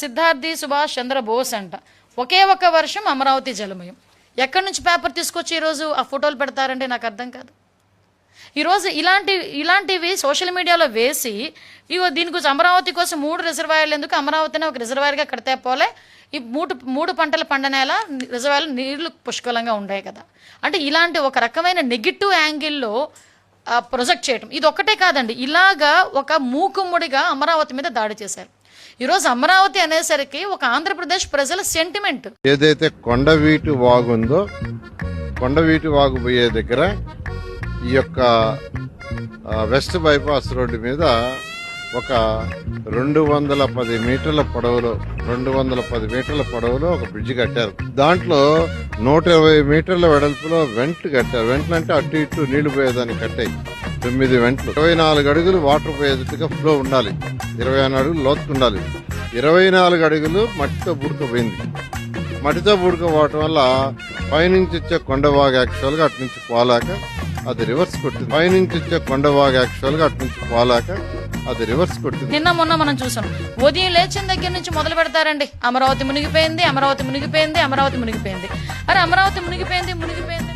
సిద్ధార్థి సుభాష్ చంద్ర బోస్ అంట. ఒకే ఒక వర్షం అమరావతి జలమయం. ఎక్కడి నుంచి పేపర్ తీసుకొచ్చి ఈరోజు ఆ ఫోటోలు పెడతారంటే నాకు అర్థం కాదు. ఈరోజు ఇలాంటి ఇలాంటివి సోషల్ మీడియాలో వేసి ఇగో దీని గురించి అమరావతి కోసం మూడు రిజర్వాయర్లు ఎందుకు? అమరావతిని ఒక రిజర్వాయర్గా కడితే పోలే. ఈ మూడు మూడు పంటలు పండనేలా రిజర్వాయర్లు నీళ్ళు పుష్కలంగా ఉన్నాయి కదా. అంటే ఇలాంటి ఒక రకమైన నెగిటివ్ యాంగిల్లో ప్రొజెక్ట్ చేయటం. ఇది ఒక్కటే కాదండి. ఇలాగా ఒక మూకుమ్ముడిగా అమరావతి మీద దాడి చేశారు. ఈరోజు అమరావతి అనేసరికి ఒక ఆంధ్రప్రదేశ్ ప్రజల సెంటిమెంట్ ఏదైతే కొండవీటి వాగుందో కొండవీటి వాగు పోయే దగ్గర ఈ యొక్క వెస్ట్ బైపాస్ రోడ్డు మీద ఒక రెండు వందల పది మీటర్ల పొడవులో రెండు వందల పది మీటర్ల పొడవులో ఒక బ్రిడ్జ్ కట్టారు. దాంట్లో నూట ఇరవై మీటర్ల వెడల్పులో వెంట్ కట్టారు. వెంట్లు అటు ఇటు నీళ్ళు పోయేదాన్ని కట్టాయి. తొమ్మిది వెంట్లు. ఇరవై నాలుగు అడుగులు వాటర్ పోయేటట్టుగా ఫ్లో ఉండాలి. ఇరవై నాలుగు అడుగులు లోతు ఉండాలి. ఇరవై నాలుగు అడుగులు మట్టితో బుడకపోయింది. మట్టితో బుడకపోవటం వల్ల పైనుంచి వచ్చే కొండవాగు యాక్చువల్గా అటు నుంచి పోలాక అది రివర్స్ కొట్టింది. పైనుంచి వచ్చే కొండవాగు యాక్చువల్గా అటు నుంచి పోలాక అది రివర్స్ కొట్టింది. నిన్న మొన్న మనం చూసాం. ఉదయం లేచిన దగ్గర నుంచి మొదలు పెడతారండి. అమరావతి మునిగిపోయింది అమరావతి మునిగిపోయింది అమరావతి మునిగిపోయింది. అరే అమరావతి మునిగిపోయింది మునిగిపోయింది.